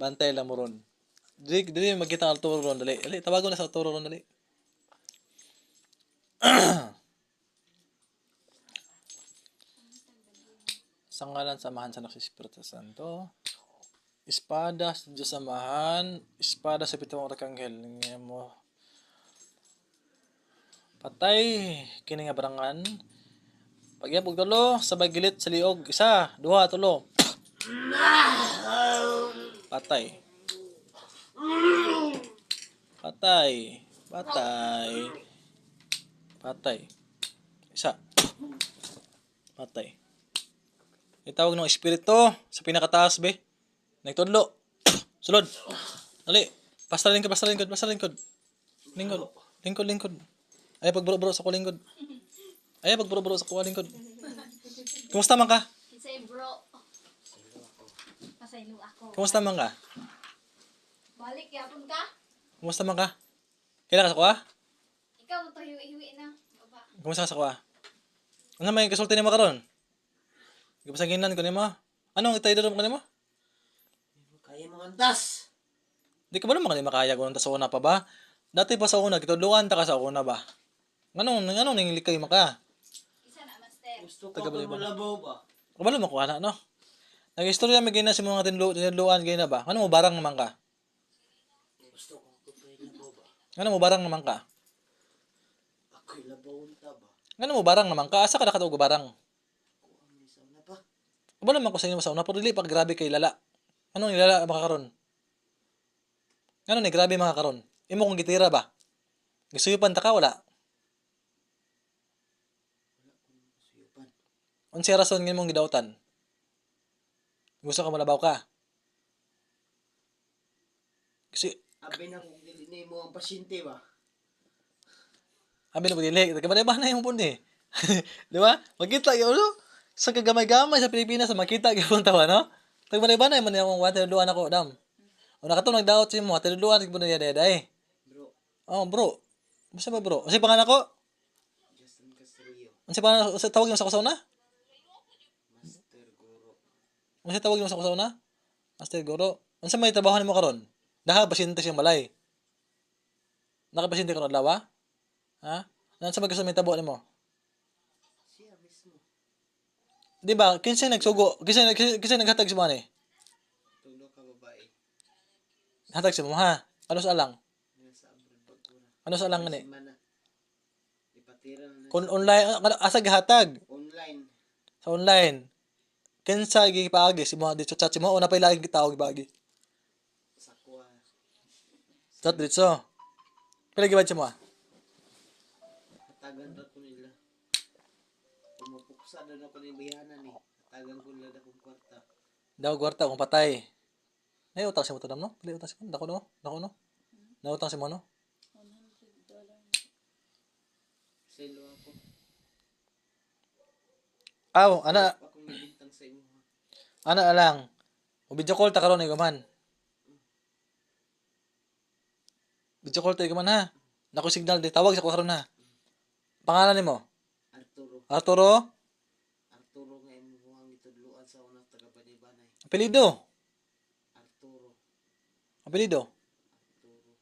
Bantay lang mo ron. Dili, dili magkita ang Arturo ron, dali. Dali, tawagon na sa Arturo ron, dali. sa ngalan samahan sa Espiritu Santo. Espada sa Diyos Amahan, espada sa pitong arkanghel nga mo. Patay kini nga barangan. Pagyap og tulo sabay gilit sa liog isa, duha, tulo. Patay. Patay. Patay. Patay. Isa. Patay. Itawag ng espiritu sa pinakataas be. Nagtudlo. Sulod. Dali. Pasta lingkod, pasta lingkod, pasta lingkod. Lingkod. Lingkod, lingkod. Ay, pagburo-buro sa ko lingkod. Ay, pagburo-buro sa ko lingkod. Kumusta man ka? Say bro. Pasaylo ako. Kumusta man ka? Balik yapon ka? Kumusta man ka? Kailan ka sa kuha? Ikaw mo to hiwi-hiwi na. Baba. Kumusta ka sa kuha? Ano may kasulti ni mo karon? Gipasaginan ko nimo. Anong itay dito ko nimo? Kaya mo antas. Di ka ba naman kanina makaya kung sa una pa ba? Dati pa sa una, kituluan ta ka sa una ba? Anong, anong nangilikay maka? Isa na master. Gusto ko Taga Baliban. malabaw ba? Kabalo mo kuha na, no? Nag-istorya may gina si mga tinlu tinluan gina ba? Ano mo barang naman ka? Gusto ko ba? Ano mo barang naman ka? Ako'y labaw unta ba? Ano mo barang naman ka? Asa ka nakatuog barang? Kabalo man ko sa inyo sa una, pero dili pa grabe kay lala. Ano ni lala makakaron? Ano ni grabe makakaron? Imo kong gitira ba? Gisuyupan ta ka wala? Suyupan. Unsa rason nga imong gidawtan? Gusto ka malabaw ka? Kasi Abi na kung dili mo ang pasyente ba? Abi na pagdili, taga na yung pundi. Di ba? Magkita yung ano? Sa kagamay-gamay sa Pilipinas, makita yung tawa, no? Taga na man yung water luan ako, dam. O nakato nagdaot si mo, water luan, mo na yan, day. Bro, Oh, bro. Basta ba, bro? Kasi pangalan ko? Justin Castrillo. Ano si pangalan? Tawag mo sa kusona? Master Ano si tawag mo sa kusona? Master Goro. Ano sa may trabaho mo karon? Daha, pasyente siyang balay. Nakapasyente ka ron, lawa? Ha? Ano sa magkaso may tabo mo? Siya mismo. Di ba? Kinsa nagsugo? Kinsa kinsa, naghatag sa mga ni? Tulo ka babae. Hatag sa mo ha. Ano sa alang? Na. Ano sa alang ni? Na Kung online ano, asa gihatag online. sa online. Kinsa gipaagi si mo dito chat si mo una pa ilagi gitawag gibagi. Sa kuha. Chat dito. Pila gibad si mo? ra ko nila. Pumupuksa na ako ni bayanan ni. Hatagan ko nila akong kwarta. Daw gwarta kung patay. Ay utang si mo to dam no? Pila utang si mo? Dako no? Dako no? Nautang si mo no? Selo ako. Aw, ana Akong nabintang sa imo. ha. Ana alang. O video call ta karon ni gaman. Video call ta gaman ha. Nako signal di tawag sa ko karon ha. Pangalan nimo? Arturo. Arturo? Arturo nga imo ang gitudluan sa unang taga Banibanay. Apelido? Arturo. Apelido? Arturo.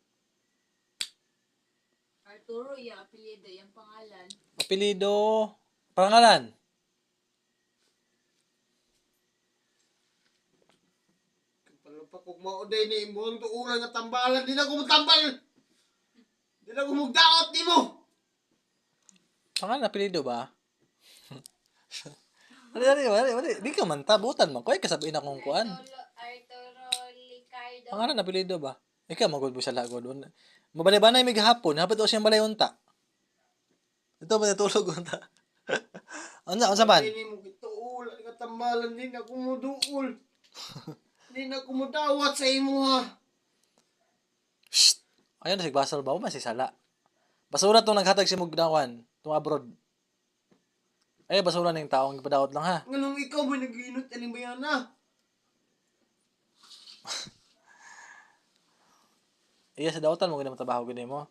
Arturo, yung apelyido, yung pangalan. Apelido? Pangalan? Kog mauday ni imo ang tuuran nga tambalan di na ko matambal. Di na ko mugdaot nimo. Pangalan, apelido ba? Wala, wala, wala, wala. Di ka man tabutan man. Kuya, kasabihin akong kuan. Arturo, Licardo. Pangalan, apelido ba? Ikaw, magod mo sa lagod. Mabalay-banay may gahapon. Hapit o siyang balay unta. Ito ba natulog unta? ano, ano man? Di mo gituulan nga tambalan di na ko muduol. di na ko mudawat sa imo ha. Shh! Ayun, nasig basal ba? Masig sala. Basura tong naghatag si Mugdawan. Itong abroad. Ay, basura ng taong ipadawat lang ha. Nganong ikaw ba naginot aning bayana? Iya sa dawatan mo gina trabaho gini mo.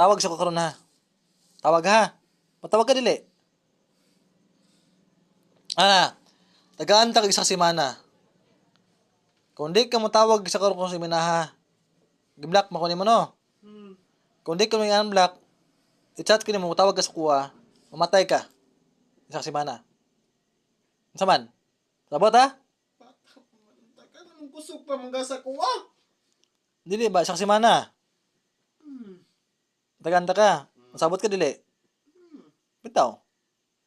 Tawag sa ko karon ha. Tawag ha. Patawag ka dili. Ana. Tagaan ta kag isa ka semana. Kung di ka mo tawag sa karon ko sa minaha, giblock mo ko nimo no. Hmm. Kung di ka mo i-unblock, i-chat ko nimo, tawag ka sa kuha, mamatay ka. Isa ka semana. Unsa man? Sabot ha? Taga anong kusog pa mga sa kuwa. Dili ba isa ka semana? Hmm. Taganda ka. Masabot ka dili. Bitaw.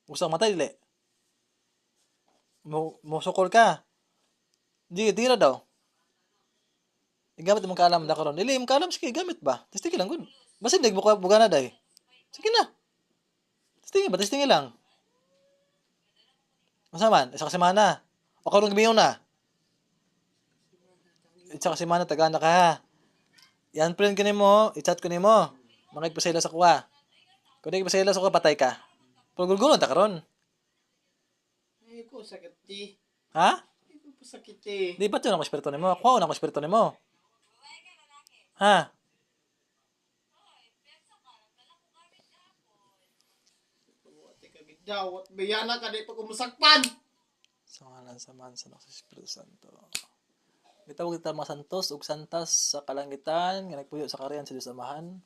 Gusto matay dili. Mo mo sukol ka. Di tira daw. Igamit mo kaalam da karon. Dili mo kaalam sige gamit ba? Testing lang gud. Basta dig mo ka bugana day. Sige na. Testing ba testing lang. Masa man, isa ka semana. O karon gabi na. Isa ka semana tagana ka ha. Yan friend ko nimo, i-chat ko nimo. Makigpasayla sa kuha. Kung di pasayla sa kuha, patay ka. Pero gulgulon ta karon. Ay ko sakit ti. Ha? Sakit ti. Di ba 'yun ang espiritu nimo? Kuha na ang espiritu nimo. Ha? Wati ka gidawat. Bayana ka di pa kumusakpan. Sa ngalan sa man sa sa Espiritu Santo. Gitawag kita mga santos ug santas sa kalangitan nga nagpuyo sa kariyan sa Dios Amahan.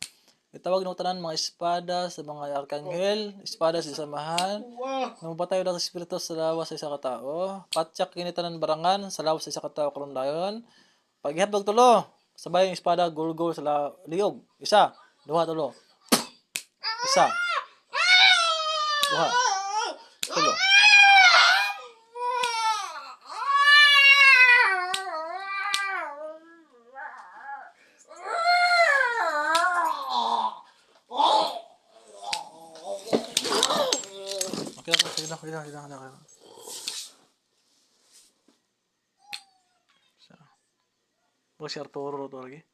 Gitawag no tanan mga espada sa mga arkanghel, espada sa samahan. Kuwa. Nang patay sa espiritu sa lawas sa isa ka tao. Patsak kini tanan barangan sa lawas sa isa ka tao karon dayon. Pagihapdog tulo, sabay ang espada gulgol sa la- liog. Isa, duha tulo. Isa. Duha. Tulo. Okay lang, sige lang, sige lang, sige lang, sige lang. Sa. Baka si Arturo to lagi.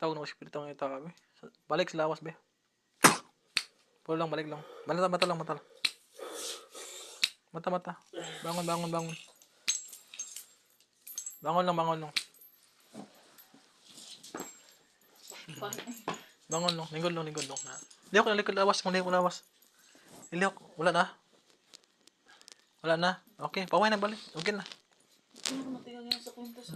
Tawag ng espiritu ng ita kami. Balik sa lawas, be. Pulo lang, balik lang. Mata, mata lang, mata lang. Mata, mata. Bangon, bangon, bangon. Bangon lang, bangon lang. Bangon lang, lingkod lang, lingkod lang. Hindi ako nalikod lawas, kung ko lawas. Ilihok, wala na. Wala na. Okay, paway na balik. Okay na. Matigang yan sa kwenta sa